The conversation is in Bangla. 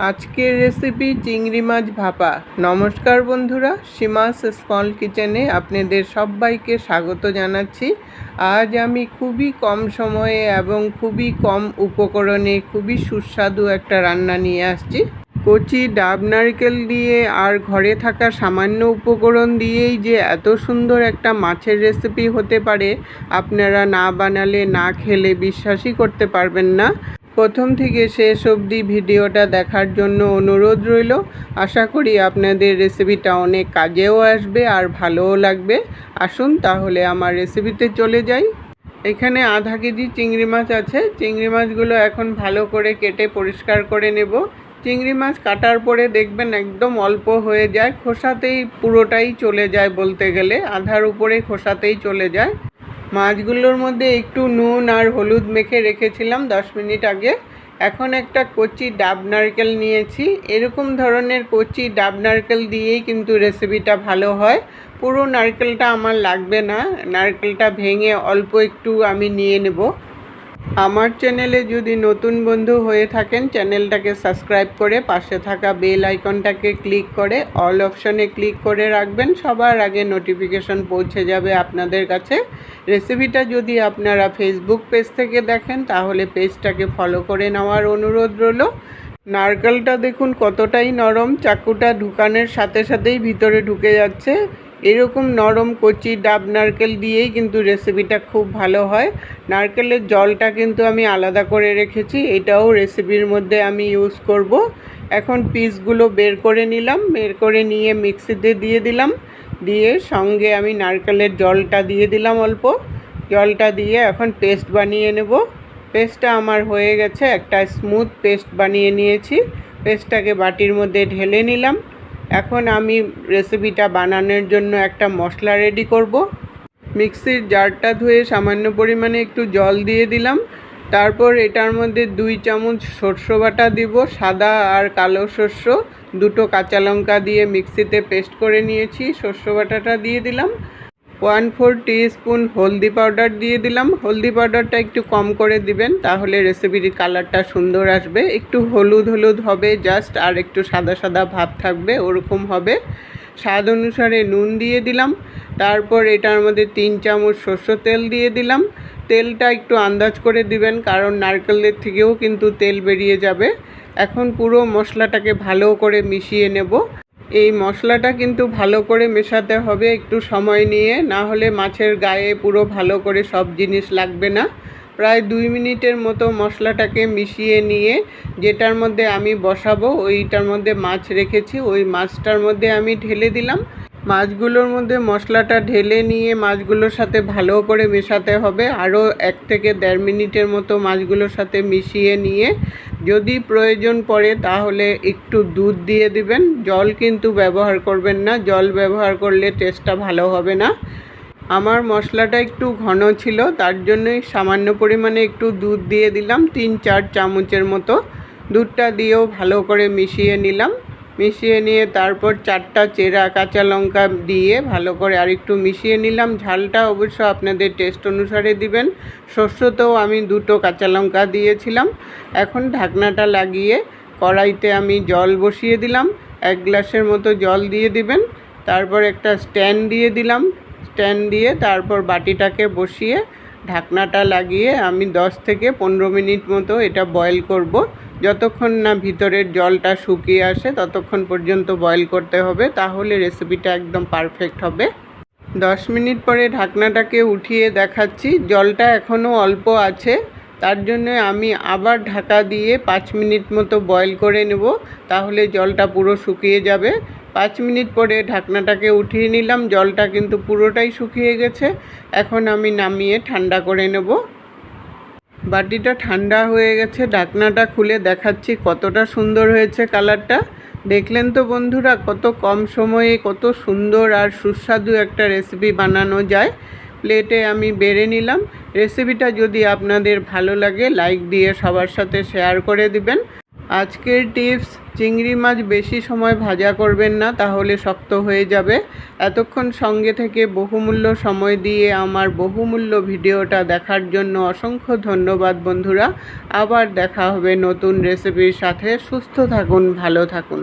আজকের রেসিপি চিংড়ি মাছ ভাপা। নমস্কার বন্ধুরা, সীমাস স্মল কিচেনে আপনাদের সবাইকে স্বাগত জানাচ্ছি। আজ আমি খুবই কম সময়ে এবং খুবই কম উপকরণে খুবই সুস্বাদু একটা রান্না নিয়ে আসছি। কচি ডাব নারকেল দিয়ে আর ঘরে থাকা সামান্য উপকরণ দিয়েই যে এত সুন্দর একটা মাছের রেসিপি হতে পারে, আপনারা না বানালে না খেলে বিশ্বাসই করতে পারবেন না। প্রথম থেকে শেষ অবধি ভিডিওটা দেখার জন্য অনুরোধ রইল। আশা করি আপনাদের রেসিপিটা অনেক কাজেও আসবে আর ভালোও লাগবে। আসুন তাহলে আমার রেসিপিতে চলে যাই। এখানে আধা কেজি চিংড়ি মাছ আছে। চিংড়ি মাছগুলো এখন ভালো করে কেটে পরিষ্কার করে নেব। চিংড়ি মাছ কাটার পরে দেখবেন একদম অল্প হয়ে যায়। খোসাতেই পুরোটাই চলে যায় বলতে গেলে। আধার উপরে খোসাতেই চলে যায়। মাছগুলোর মধ্যে একটু নুন আর হলুদ মেখে রেখেছিলাম দশ মিনিট আগে। এখন একটা কচি ডাব নারকেল নিয়েছি। এরকম ধরনের কচি ডাব নারকেল দিয়েই কিন্তু রেসিপিটা ভালো হয়। পুরো নারকেলটা আমার লাগবে না। নারকেলটা ভেঙে অল্প একটু আমি নিয়ে নেব। আমার চ্যানেলে যদি নতুন বন্ধু হয়ে থাকেন, চ্যানেলটাকে সাবস্ক্রাইব করে পাশে থাকা বেল আইকনটাকে ক্লিক করে অল অপশনে ক্লিক করে রাখবেন। সবার আগে নোটিফিকেশন পৌঁছে যাবে আপনাদের কাছে। রেসিপিটা যদি আপনারা ফেসবুক পেজ থেকে দেখেন, তাহলে পেজটাকে ফলো করে নেওয়ার অনুরোধ রইল। নারকেলটা দেখুন কতটাই নরম, চাকুটা ঢুকানোর সাথে সাথেই ভিতরে ঢুকে যাচ্ছে। এরকম নরম কচি ডাব নারকেল দিয়েই কিন্তু রেসিপিটা খুব ভালো হয়। নারকেলের জলটা কিন্তু আমি আলাদা করে রেখেছি, এটাও রেসিপির মধ্যে আমি ইউজ করব। এখন পিসগুলো বের করে নিলাম, বের করে নিয়ে মিক্সিতে দিয়ে দিলাম। দিয়ে সঙ্গে আমি নারকেলের জলটা দিয়ে দিলাম অল্প। জলটা দিয়ে এখন পেস্ট বানিয়ে নেব। পেস্টটা আমার হয়ে গেছে, একটা স্মুথ পেস্ট বানিয়ে নিয়েছি। পেস্টটাকে বাটির মধ্যে ঢেলে নিলাম। এখন আমি রেসিপিটা বানানোর জন্য একটা মশলা রেডি করব। মিক্সির জারটা ধুয়ে সামান্য পরিমাণে একটু জল দিয়ে দিলাম। তারপর এটার মধ্যে দুই চামচ সর্ষ বাটা দিব, সাদা আর কালো শস্য দুটো কাঁচা লঙ্কা দিয়ে মিক্সিতে পেস্ট করে নিয়েছি শস্য বাটাটা দিয়ে দিলাম। ওয়ান ফোর স্পুন হলদি পাউডার দিয়ে দিলাম। হলদি পাউডারটা একটু কম করে দিবেন, তাহলে রেসিপির কালারটা সুন্দর আসবে। একটু হলুদ হলুদ হবে জাস্ট আর একটু সাদা সাদা ভাব থাকবে, ওরকম হবে। স্বাদ অনুসারে নুন দিয়ে দিলাম। তারপর এটার মধ্যে তিন চামচ সর্ষ তেল দিয়ে দিলাম। তেলটা একটু আন্দাজ করে দিবেন, কারণ নারকেলের থেকেও কিন্তু তেল বেরিয়ে যাবে। এখন পুরো মশলাটাকে ভালো করে মিশিয়ে নেব। এই মশলাটা কিন্তু ভালো করে মেশাতে হবে একটু সময় নিয়ে, না হলে মাছের গায়ে পুরো ভালো করে সব জিনিস লাগবে না। প্রায় দুই মিনিটের মতো মশলাটাকে মিশিয়ে নিয়ে যেটার মধ্যে আমি বসাবো, ওইটার মধ্যে মাছ রেখেছি, ওই মাছটার মধ্যে আমি ঢেলে দিলাম। মাছগুলোর মধ্যে মশলাটা ঢেলে নিয়ে মাছগুলোর সাথে ভালো করে মেশাতে হবে। আরও এক থেকে দেড় মিনিটের মতো মাছগুলোর সাথে মিশিয়ে নিয়ে যদি প্রয়োজন পড়ে তাহলে একটু দুধ দিয়ে দিবেন। জল কিন্তু ব্যবহার করবেন না, জল ব্যবহার করলে টেস্টটা ভালো হবে না। আমার মশলাটা একটু ঘন ছিল, তার জন্যই সামান্য পরিমাণে একটু দুধ দিয়ে দিলাম, তিন চার চামচের মতো। দুধটা দিয়েও ভালো করে মিশিয়ে নিলাম। মিশিয়ে নিয়ে তারপর চারটা চেরা কাঁচা লঙ্কা দিয়ে ভালো করে আর একটু মিশিয়ে নিলাম। ঝালটা অবশ্য আপনাদের টেস্ট অনুসারে দিবেন। শস্যতেও আমি দুটো কাঁচা লঙ্কা দিয়েছিলাম। এখন ঢাকনাটা লাগিয়ে কড়াইতে আমি জল বসিয়ে দিলাম। এক গ্লাসের মতো জল দিয়ে দিবেন। তারপর একটা স্ট্যান্ড দিয়ে দিলাম। স্ট্যান্ড দিয়ে তারপর বাটিটাকে বসিয়ে ঢাকনাটা লাগিয়ে আমি দশ থেকে পনেরো মিনিট মতো এটা বয়েল করব। যতক্ষণ না ভিতরের জলটা শুকিয়ে আসে, ততক্ষণ পর্যন্ত বয়েল করতে হবে, তাহলে রেসিপিটা একদম পারফেক্ট হবে। দশ মিনিট পরে ঢাকনাটাকে উঠিয়ে দেখাচ্ছি। জলটা এখনও অল্প আছে, তার জন্য আমি আবার ঢাকা দিয়ে পাঁচ মিনিট মতো বয়েল করে নেব, তাহলে জলটা পুরো শুকিয়ে যাবে। পাঁচ মিনিট পরে ঢাকনাটাকে উঠিয়ে নিলাম, জলটা কিন্তু পুরোটাই শুকিয়ে গেছে। এখন আমি নামিয়ে ঠান্ডা করে নেব। বাটিটা ঠান্ডা হয়ে গেছে, ঢাকনাটা খুলে দেখাচ্ছি কতটা সুন্দর হয়েছে কালারটা। দেখলেন তো বন্ধুরা, কত কম সময়ে কত সুন্দর আর সুস্বাদু একটা রেসিপি বানানো যায়। প্লেটে আমি বেড়ে নিলাম। রেসিপিটা যদি আপনাদের ভালো লাগে, লাইক দিয়ে সবার সাথে শেয়ার করে দিবেন। আজকের টিপস, চিংড়ি মাছ বেশি সময় ভাজা করবেন না, তাহলে শক্ত হয়ে যাবে। এতক্ষণ সঙ্গে থেকে বহুমূল্য সময় দিয়ে আমার বহুমূল্য ভিডিওটা দেখার জন্য অসংখ্য ধন্যবাদ বন্ধুরা। আবার দেখা হবে নতুন রেসিপির সাথে। সুস্থ থাকুন, ভালো থাকুন।